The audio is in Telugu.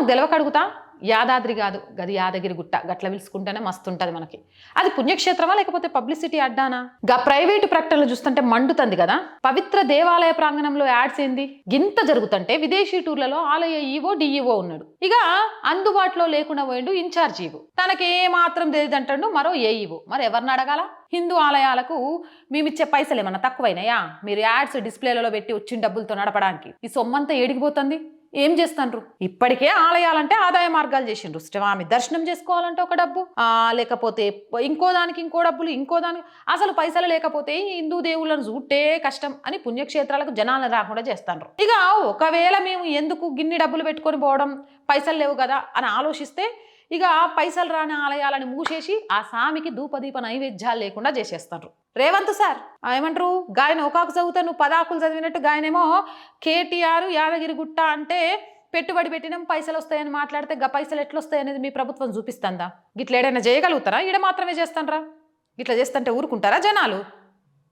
నాకు తెలవక అడుగుతా. యాదాద్రి కాదు గది యాదగిరి గుట్ట గట్ల పిలుచుకుంటేనే మస్తు ఉంటుంది మనకి. అది పుణ్యక్షేత్రమా లేకపోతే పబ్లిసిటీ అడ్డానా? గా ప్రైవేటు ప్రకటనలు చూస్తుంటే మండుతుంది కదా. పవిత్ర దేవాలయ ప్రాంగణంలో యాడ్స్ ఏంది? గింత జరుగుతుంటే విదేశీ టూర్లలో ఆలయ ఈవో డిఈఓ ఉన్నాడు. ఇక అందుబాటులో లేకుండా పోయిండు ఇన్ఛార్జ్ ఈవో. తనకి ఏ మాత్రం తెలియదంటాడు మరో ఏ ఈవో మరి ఎవరిని అడగాల? హిందూ ఆలయాలకు మేమిచ్చే పైసలు ఏమన్నా తక్కువైనాయా? మీరు యాడ్స్ డిస్ప్లేలలో పెట్టి వచ్చిన డబ్బులతో నడపడానికి. ఈ సొమ్మంతా ఏడిగిపోతుంది ఏం చేస్తాండ్రు? ఇప్పటికే ఆలయాలంటే ఆదాయ మార్గాలు చేసిండ్రు. స్వామి దర్శనం చేసుకోవాలంటే ఒక డబ్బు ఆ లేకపోతే ఇంకో దానికి ఇంకో డబ్బులు ఇంకో దానికి అసలు పైసలు లేకపోతే హిందూ దేవుళ్ళను చూట్టే కష్టం అని పుణ్యక్షేత్రాలకు జనాలను రాకుండా చేస్తాండ్రు. ఇక ఒకవేళ మేము ఎందుకు గిన్ని డబ్బులు పెట్టుకొని పోవడం పైసలు లేవు కదా అని ఆలోచిస్తే ఇక పైసలు రాని ఆలయాలను మూసేసి ఆ సామికి ధూపదీప నైవేద్యాలు లేకుండా చేసేస్తారు. రేవంత్ సార్ ఏమంటారు? గాయన ఒకాకు చదువుతా నువ్వు పదాకులు చదివినట్టు గాయనేమో కేటీఆర్ యాదగిరి గుట్ట అంటే పెట్టుబడి పెట్టినాం పైసలు వస్తాయని మాట్లాడితే గా పైసలు ఎట్లా వస్తాయి అనేది మీ ప్రభుత్వం చూపిస్తుందా? గిట్ల ఏడైనా చేయగలుగుతారా? ఈడ మాత్రమే చేస్తానరా. ఇట్లా చేస్తుంటే ఊరుకుంటారా జనాలు?